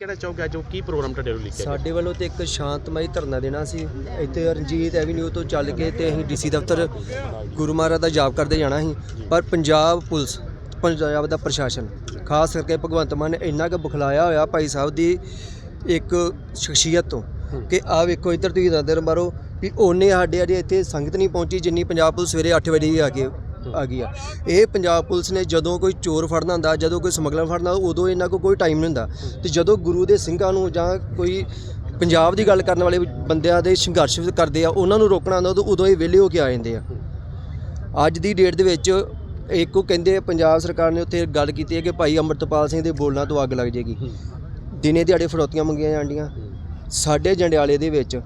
ਕਿਹੜਾ ਚੌਕ ਹੈ ਜੋ ਕੀ ਪ੍ਰੋਗਰਾਮ ਤੁਹਾਡੇ ਵੱਲੋਂ ਲਿਖਿਆ ਸਾਡੇ ਵੱਲੋਂ ਤੇ ਇੱਕ ਸ਼ਾਂਤਮਈ ਧਰਨਾ ਦੇਣਾ ਸੀ। ਇੱਥੇ ਰਣਜੀਤ ਐਵੀਨਿਊ ਤੋਂ ਚੱਲ ਕੇ ਤੇ ਅਸੀਂ ਡੀਸੀ ਦਫ਼ਤਰ ਗੁਰੂ ਮਹਾਰਾਜ ਦਾ ਜਾਪ ਕਰਦੇ ਜਾਣਾ ਸੀ। ਪਰ ਪੰਜਾਬ ਪੁਲਿਸ, ਪੰਜਾਬ ਦਾ ਪ੍ਰਸ਼ਾਸਨ, ਖਾਸ ਕਰਕੇ ਭਗਵੰਤ ਮਾਨ ਨੇ ਇੰਨਾ ਕੁ ਬੁਖਲਾਇਆ ਹੋਇਆ ਭਾਈ ਸਾਹਿਬ ਦੀ ਇੱਕ ਸ਼ਖਸੀਅਤ ਤੋਂ ਕਿ ਆ ਵੇਖੋ, ਇੱਧਰ ਤੁਸੀਂ ਨਜ਼ਰ ਮਾਰੋ ਵੀ ਉਹਨੇ ਸਾਡੇ ਅਜੇ ਇੱਥੇ ਸੰਗਤ ਨਹੀਂ ਪਹੁੰਚੀ ਜਿੰਨੀ ਪੰਜਾਬ ਪੁਲਿਸ ਸਵੇਰੇ 8 ਵਜੇ ਹੀ ਆ ਕੇ ਆ ਗਈ ਆ। ਇਹ ਪੰਜਾਬ ਪੁਲਿਸ ਨੇ ਜਦੋਂ ਕੋਈ ਚੋਰ ਫੜਨਾ ਹੁੰਦਾ, ਜਦੋਂ ਕੋਈ ਸਮਗਲਰ ਫੜਨਾ ਉਦੋਂ ਇਹਨਾਂ ਕੋਲ ਕੋਈ ਟਾਈਮ ਨਹੀਂ ਹੁੰਦਾ। ਤੇ ਜਦੋਂ ਗੁਰੂ ਦੇ ਸਿੰਘਾਂ ਨੂੰ ਜਾਂ ਕੋਈ ਪੰਜਾਬ ਦੀ ਗੱਲ ਕਰਨ ਵਾਲੇ ਬੰਦਿਆਂ ਦੇ ਸੰਘਰਸ਼ ਕਰਦੇ ਆ, ਉਹਨਾਂ ਨੂੰ ਰੋਕਣਾ ਹੁੰਦਾ, ਉਦੋਂ ਉਦੋਂ ਇਹ ਵਿਹਲੇ ਹੋ ਕੇ ਆ ਜਾਂਦੇ ਆ। ਅੱਜ ਦੀ ਡੇਟ ਦੇ ਵਿੱਚ ਇੱਕੋ ਕਹਿੰਦੇ ਪੰਜਾਬ ਸਰਕਾਰ ਨੇ ਉੱਥੇ ਗੱਲ ਕੀਤੀ ਹੈ ਕਿ ਭਾਈ ਅੰਮ੍ਰਿਤਪਾਲ ਸਿੰਘ ਦੇ ਬੋਲਣਾ ਤੋਂ ਅੱਗ ਲੱਗ ਜੇਗੀ ਦਿਨੇ ਦਿਹਾੜੇ ਫਰੋਤੀਆਂ ਮੰਗੀਆਂ ਜਾਂਦੀਆਂ ਸਾਡੇ ਜੰਡਿਆਲੇ ਦੇ ਵਿੱਚ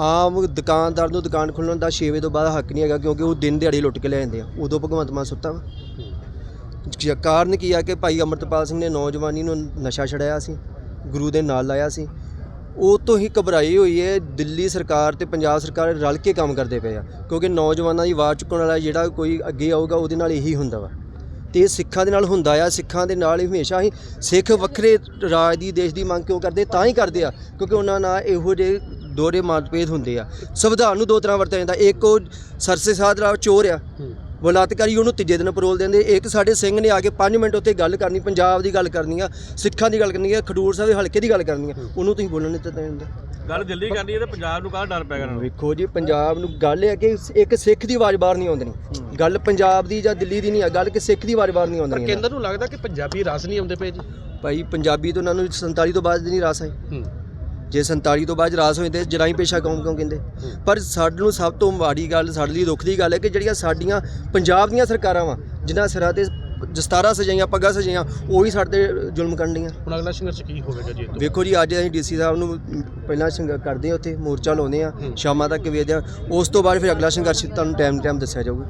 ਆਮ ਦੁਕਾਨਦਾਰ ਨੂੰ ਦੁਕਾਨ ਖੋਲ੍ਹਣ ਦਾ 6 ਵਜੇ ਤੋਂ ਬਾਅਦ ਹੱਕ ਨਹੀਂ ਹੈਗਾ ਕਿਉਂਕਿ ਉਹ ਦਿਨ ਦਿਹਾੜੀ ਲੁੱਟ ਕੇ ਲੈ ਜਾਂਦੇ ਆ। ਉਦੋਂ ਭਗਵੰਤ ਮਾਨ ਸੁੱਤਾ ਵਾ। ਕਾਰਨ ਕੀ ਆ ਕਿ ਭਾਈ ਅੰਮ੍ਰਿਤਪਾਲ ਸਿੰਘ ਨੇ ਨੌਜਵਾਨੀ ਨੂੰ ਨਸ਼ਾ ਛੜਾਇਆ ਸੀ, ਗੁਰੂ ਦੇ ਨਾਲ ਲਾਇਆ ਸੀ। ਉਹ ਤੋਂ ਹੀ ਘਬਰਾਈ ਹੋਈ ਹੈ, ਦਿੱਲੀ ਸਰਕਾਰ ਤੇ ਪੰਜਾਬ ਸਰਕਾਰ ਰਲ ਕੇ ਕੰਮ ਕਰਦੇ ਪਏ ਆ। ਕਿਉਂਕਿ ਨੌਜਵਾਨਾਂ ਦੀ ਆਵਾਜ਼ ਚੁੱਕਣ ਵਾਲਾ ਜਿਹੜਾ ਕੋਈ ਅੱਗੇ ਆਊਗਾ, ਉਹਦੇ ਨਾਲ ਇਹੀ ਹੁੰਦਾ ਵਾ। ਤੇ ਇਹ ਸਿੱਖਾਂ ਦੇ ਨਾਲ ਹੁੰਦਾ ਆ, ਸਿੱਖਾਂ ਦੇ ਨਾਲ ਹਮੇਸ਼ਾ ਹੀ ਸਿੱਖ ਵੱਖਰੇ ਰਾਜ ਦੀ, ਦੇਸ਼ ਦੀ ਮੰਗ ਕਿਉਂ ਕਰਦੇ, ਤਾਂ ਹੀ ਕਰਦੇ ਆ। ਕਿਉਂਕਿ ਉਹਨਾਂ ਨਾਲ ਇਹੋ ਜਿਹੇ ਦੋਹਰੇ ਮਤਭੇਦ ਹੁੰਦੇ ਆ। ਸੰਵਿਧਾਨ ਨੂੰ ਦੋ ਤਰ੍ਹਾਂ ਵਰਤਿਆ ਜਾਂਦਾ। ਇੱਕ ਉਹ ਸਰਸੇ ਸਾਧਰਾ ਚੋਰ ਆ। ਬਲਾਤਕਾਰੀ ਉਹਨੂੰ ਤੀਜੇ ਦਿਨ ਪਰੋਲ ਦਿੰਦੇ। ਇੱਕ ਸਾਡੇ ਸਿੰਘ ਨੇ ਆ ਕੇ 5 ਮਿੰਟ ਉੱਤੇ ਗੱਲ ਕਰਨੀ ਪੰਜਾਬ ਦੀ ਗੱਲ ਕਰਨੀ ਆ ਸਿੱਖਾਂ ਦੀ ਗੱਲ ਕਰਨੀ ਆ ਖਡੂਰ ਸਾਹਿਬ ਦੇ ਹਲਕੇ ਦੀ ਗੱਲ ਕਰਨੀ ਆ। ਉਹਨੂੰ ਤੁਸੀਂ ਬੋਲਣ ਨਹੀਂ ਦਿੱਤਾ ਜਾਂਦਾ। ਗੱਲ ਦਿੱਲੀ ਕਰਨੀ ਹੈ ਤੇ ਪੰਜਾਬ ਨੂੰ ਕਾਹ ਡਰ ਪੈ ਗਿਆ ਵੇਖੋ ਜੀ ਪੰਜਾਬ ਨੂੰ ਗੱਲ ਇਹ ਹੈ ਕਿ ਇੱਕ ਸਿੱਖ ਦੀ ਆਵਾਜ਼ ਬਾਹਰ ਨਹੀਂ ਆਉਂਦੀ। ਗੱਲ ਪੰਜਾਬ ਦੀ ਜਾਂ ਦਿੱਲੀ ਦੀ ਨਹੀਂ ਆ। ਗੱਲ ਕਿ ਸਿੱਖ ਦੀ ਆਵਾਜ਼ ਬਾਹਰ ਨਹੀਂ ਪਰ ਆਉਂਦੀ ਕੇਂਦਰ ਨੂੰ। ਲੱਗਦਾ ਕਿ ਪੰਜਾਬੀ ਰਸ ਨਹੀਂ ਆਉਂਦੇ ਪਏ ਜੀ। ਭਾਈ ਪੰਜਾਬੀ ਤੋਂ ਉਹਨਾਂ ਨੂੰ 47 ਤੋਂ ਬਾਅਦ ਨਹੀਂ ਰਾਸ ਆਈ। ਹੂੰ। ਜੇ 47 ਤੋਂ ਬਾਅਦ ਰਾਸ ਹੋਏ ਤੇ ਜਰਾਈ ਪੇਸ਼ਾ ਕੌਮ ਕਿਉਂ ਕਹਿੰਦੇ? ਪਰ ਸਾਡੇ ਨੂੰ ਸਭ ਤੋਂ ਮਾੜੀ ਗੱਲ ਸਾਡੇ ਲਈ ਦੁੱਖ ਦੀ ਗੱਲ ਹੈ ਕਿ ਜਿਹੜੀਆਂ ਸਾਡੀਆਂ ਪੰਜਾਬ ਦੀਆਂ ਸਰਕਾਰਾਂ ਵਾ ਜਿਨ੍ਹਾਂ ਸਿਰਾਂ ਤੇ ਦਸਤਾਰਾਂ ਸਜਾਈਆਂ ਪੱਗਾਂ ਸਜਾਈਆਂ ਉਹ ਹੀ ਸਾਡੇ ਤੇ ਜ਼ੁਲਮ ਕਰਨ ਡੀਆਂ। ਹੁਣ ਅਗਲਾ ਸੰਘਰਸ਼ ਕੀ ਹੋਵੇਗਾ ਜੀ ਵੇਖੋ ਜੀ ਅੱਜ ਅਸੀਂ ਡੀਸੀ ਸਾਹਿਬ ਨੂੰ ਪਹਿਲਾਂ ਸੰਘਰਸ਼ ਕਰਦੇ ਹਾਂ ਉੱਥੇ ਮੋਰਚਾ ਲਾਉਂਦੇ ਆ ਸ਼ਾਮਾਂ ਤੱਕ ਵੇਖਦੇ ਆ ਉਸ ਤੋਂ ਬਾਅਦ ਫਿਰ ਅਗਲਾ ਸੰਘਰਸ਼ ਤੁਹਾਨੂੰ ਟਾਈਮ ਟਾਈਮ ਦੱਸਿਆ ਜਾਊਗਾ।